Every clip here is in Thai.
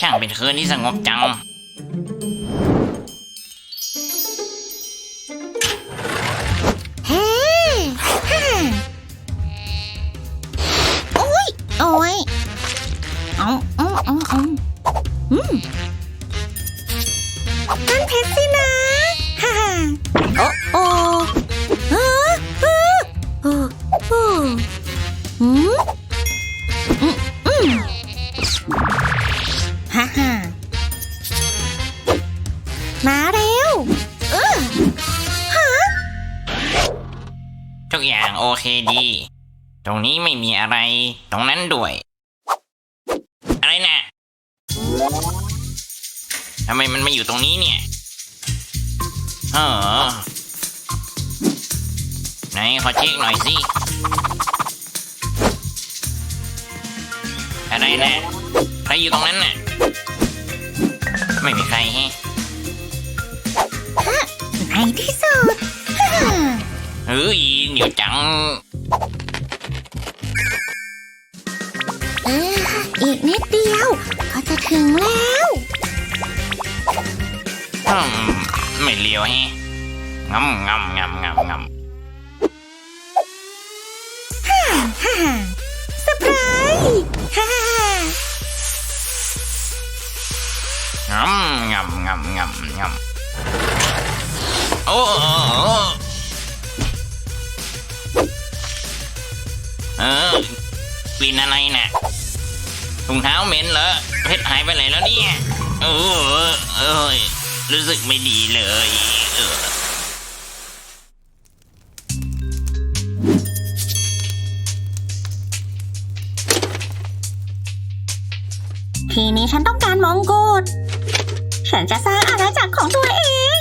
ช่างเป็นคืนที่สงบจัง ตรงนี้ไม่มีอะไร ตรงนั้นด้วย อะไรนะทำไมมันมาอยู่ตรงนี้เนี่ยเออไหนขอเช็คหน่อยสิ อะไรนะใครอยู่ตรงนั้นน่ะ ไม่มีใครแฮะในที่สุดฮ่าเฮ้ยเดี๋ยวจัง ออีกนิดเดียว ก็จะถึงแล้วอืมไม่เลียวแฮะงำงำงำงำงำฮ่าฮ่าเซอร์ไพรส์ฮ่าฮ่าฮ่างำงำงำงำงำโอ้โอ้โอ้เออกลิ่นอะไรน่ะ ถุงเท้าเหม็นเหรอเพชรหายไปไหนแล้วเนี่ยเออเอยรู้สึกไม่ดีเลยเออทีนี้ฉันต้องการมงกุฎฉันจะสร้างอาณาจักรของตัวเอง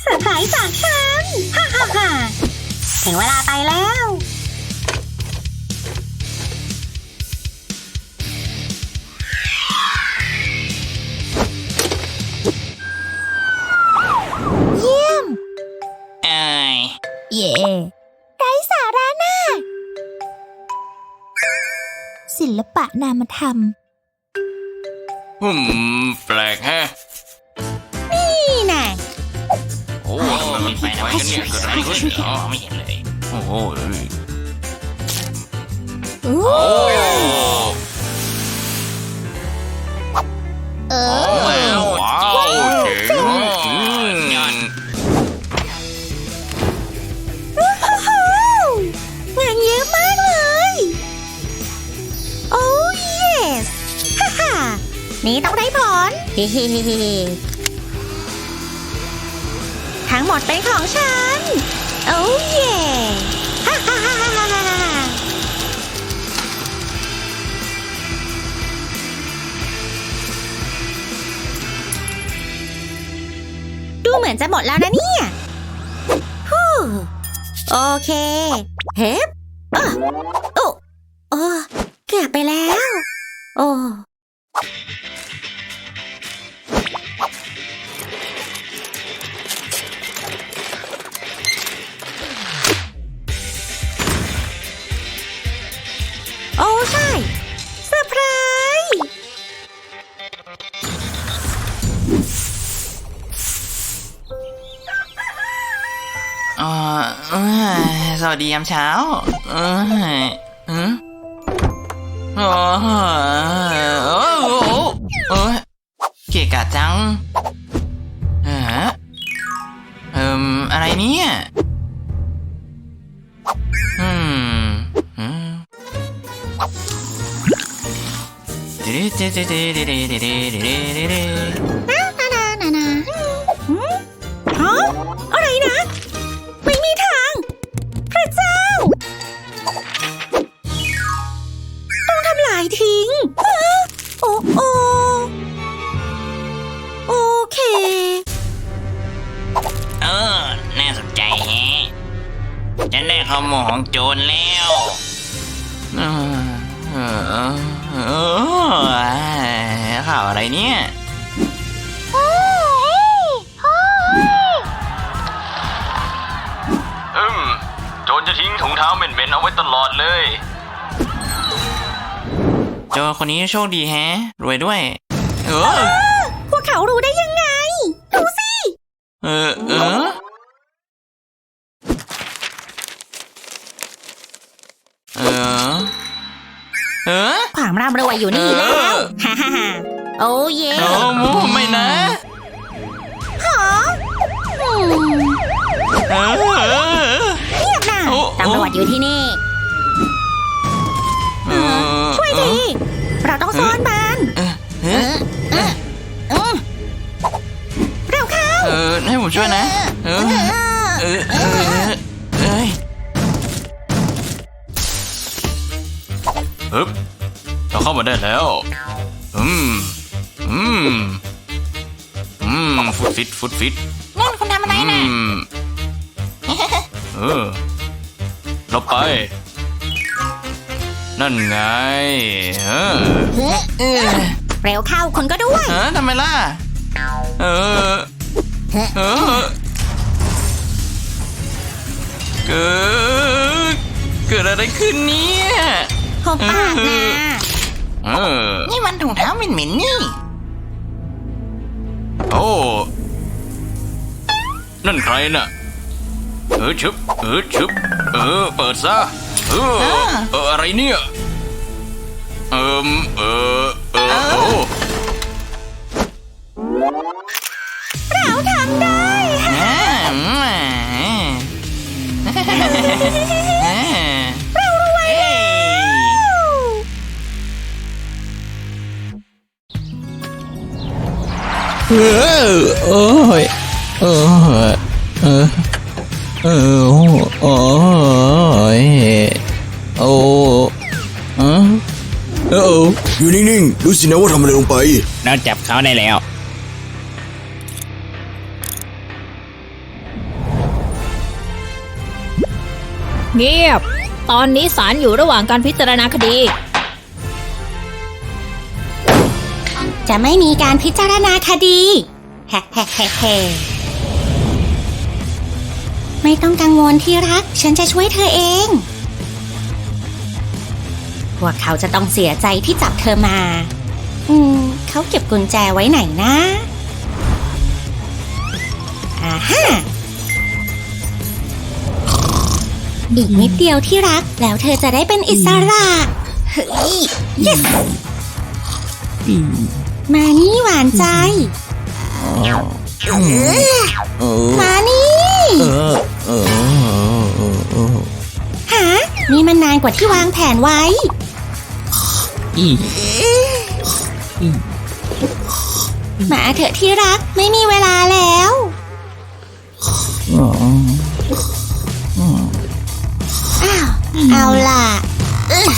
เซอร์ไพรส์จากฉัน ฮ่าฮ่าฮ่าถึงเวลาไปแล้ว ศิลปะนามธรรมอืม แปลกแฮะ นี่น่ะโอ้มันไปไหนกันเนี่ยเกิดอะไรขึ้นอ๋อไม่เห็นเลย โอ้โหโอ้โอ้เอโอ้อว้าว ทั้งหมดเป็นของฉัน โอ้เย่ฮ่าฮ่าฮ่าฮ่าฮ่าฮ่าดูเหมือนจะหมดแล้วนะเนี่ยฮู้โอเค เฮ้บอะโอ้โอ้เกือบไปแล้ว โอ้ เซอร์ไพรส์อ่าเอ้ยสวัสดียามเช้าเอ้ยอืมโอ้โหโอ้โหโอ้ยเกะกะจังเออเอิ่มอะไรเนี่ย นานานานานาหืมฮะอะไรนะ ไม่มีทาง พระเจ้า ต้องทำลายทิ้งโอ้โอโอเค เออ น่าสนใจแฮะฉันได้ข้อมูลของโจรแล้วอ่า ข่าวอะไรเนี่ยอืมโจรจะทิ้งถุงเท้าเหม็นๆเอาไว้ตลอดเลย โจรคนนี้โชคดีแฮะ รวยด้วย เออ พวกเขารู้ได้ยังไง ดูสิ เออ เออ ความร่ำรวยอยู่นี่แล้ว ฮ่าฮ่าฮ่าโอ้เย่โอ้มูไม่นะหออืมเออเออเงียบนะโอ้ตำรวจอยู่ที่นี่ มาได้แล้ว อืม อืม อืม ฟุตฟิต ฟุตฟิตนั่นคุณทำอะไรอืนะมเออเราไป นั่นไงเออเออเร็วเข้าคุณก็ด้วย เออทำไมล่ะ เออ เออ เกิดเกิดอะไรขึ้นเนี่ยผมปากนะ เออ นี่มันถุงเท้าเหม็นๆนี่ โอ้ นั่นใครน่ะ เออชึบ เออชึบ เออ เปิดซะ เออ เออ อะไรเนี่ย เอิมเออ เออโอ้เราทำได้แหม่แหม่แหม่เรา เออโอ้ยเออเออเออโอ้ยโอ้เออเอออยู่นิ่งๆ ดูสินะว่าทำอะไรลงไปเราจับเขาได้แล้ว เงียบ ตอนนี้ศาลอยู่ระหว่างการพิจารณาคดี จะไม่มีการพิจารณาคดีแฮะแฮะแฮะแฮไม่ต้องกังวลที่รัก ฉันจะช่วยเธอเอง พวกเขาจะต้องเสียใจที่จับเธอมา อืม เขาเก็บกุญแจไว้ไหนนะอ่าฮะอีกนิดเดียวที่รักแล้วเธอจะได้เป็นอิสระ เฮ้ย yes มานี่หวานใจเออมานี่เออเออเออฮะนี่มันนานกว่าที่วางแผนไว้อีมาเถอะที่รักไม่มีเวลาแล้วอ๋ออ้าวเอาล่ะเอ้อ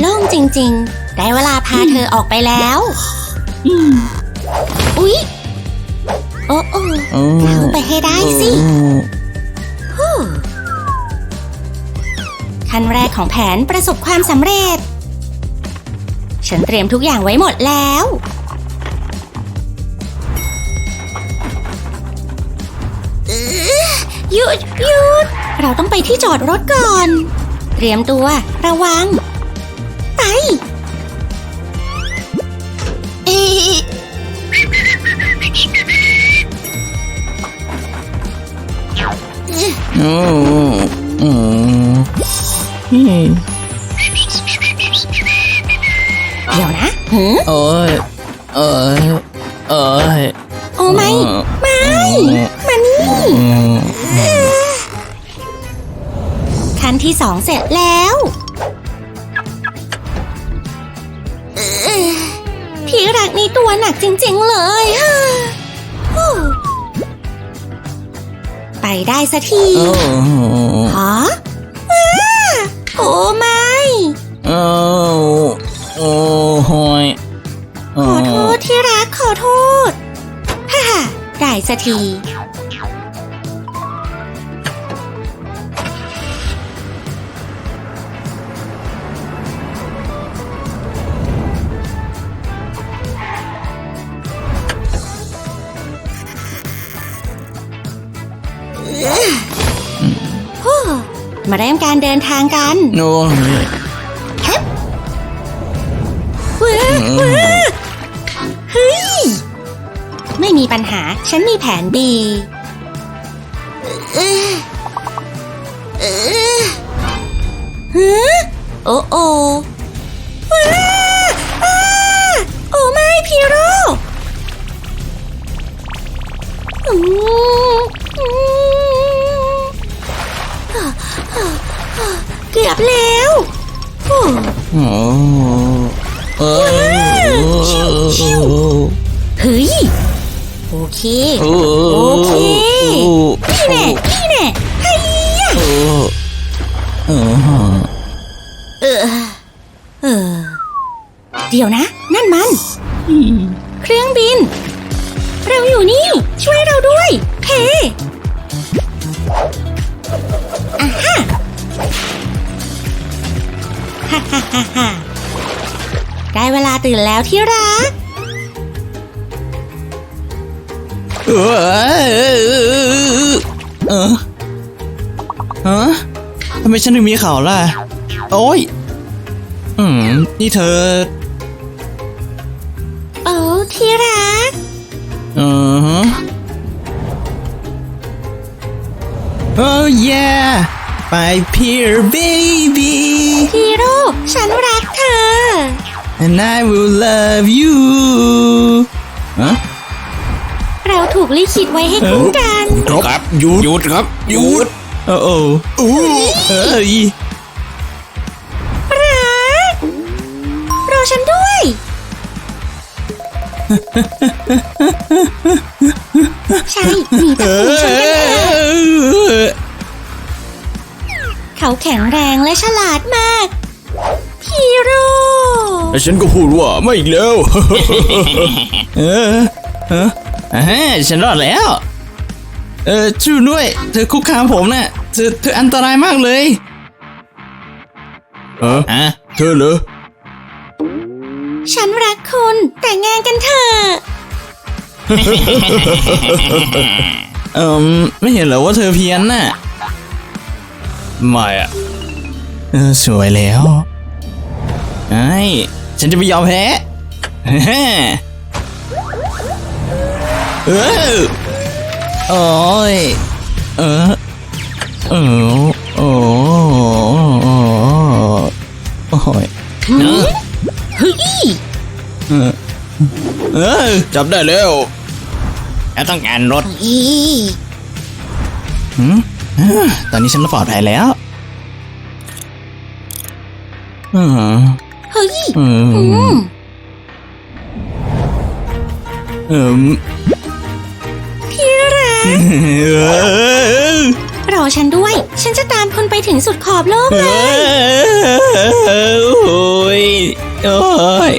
โล่งจริงๆ ได้เวลาพาเธอออกไปแล้ว อุ๊ย โอ้โอ้เออเข้าไปให้ได้สิฮู้ขั้นแรกของแผนประสบความสำเร็จ ฉันเตรียมทุกอย่างไว้หมดแล้วเอ้อหยุดหยุด เราต้องไปที่จอดรถก่อน เตรียมตัวระวัง ไป เอ๊ะโอ้เออเดี๋ยวนะหือโอ้ยเอ้ยเอ้ยโอ้ไม่ ไม่ มานี่ขั้นที่สองเสร็จแล้ว จริงๆเลยฮ่าฮู้ไปได้สักทีโอ้ฮะอ้าโอ้ไม่โอ้โอ้โหยขอโทษที่รักขอโทษฮ่าฮ่าได้สักที มาเริ่มการเดินทางกันโอ้ยฮึบว้าว้าเฮ้ย ไม่มีปัญหา ฉันมีแผน B เออเออฮะโอ้โอว้าอ้าโอ้ไม่พีโร่ เกือบแล้วโอ้โอ้เออชิวชิวเฮ้ย โอเค โอโอเคโอ้นี่แน่นี่แน่ไฮ้ยะโอ้เออเออ เออ เดี๋ยวนะ นั่นมัน เครื่องบิน เราอยู่นี่ ช่วยเราด้วยเฮ้อะฮะ ฮ่าฮ่าฮ่าฮ่าได้เวลาตื่นแล้วที่รักเออเออฮะทำไมฉันถึงมีข่าวล่ะ โอ้ย อืม นี่เธอ โอ้ที่รักเออฮะโอ้ yeah my peer baby ฮีโร่ฉันรักเธอ and I will love you ฮะเราถูกลิขิตไว้ให้คู่กัน ครับหยุดหยุดครับหยุดโอ้โอ้เอ้ยรักรอฉันด้วย ใช่หนีตะปูชนกันเถอะ เขาแข็งแรงและฉลาดมากฮีโร่และฉันก็พูดว่าไม่อีกแล้ว เออเอออ่าฉันรอดแล้ว เออช่วยด้วย เธอคุกคามผมน่ะเธอเธออันตรายมากเลยเออฮะเธอเหรอ ฉันรักคุณแต่งงานกันเถอะเออไม่เห็นเหรอว่าเธอเพี้ยนน่ะ ไม่อะเออสวยแล้วไอ้ฉันจะไม่ยอมแพ้เออโอ้ยเออเออโอ้โอ้ยเออเฮ้ยเออเออจับได้แล้วแล้วต้องการรถอีหืมอ่า ตอนนี้ฉันปลอดภัยแล้วอืมเฮ้ยอือืมมเอืมที่รักเออรอฉันด้วย ฉันจะตามคุณไปถึงสุดขอบโลกเอเลยอโอ้ย โอ้ย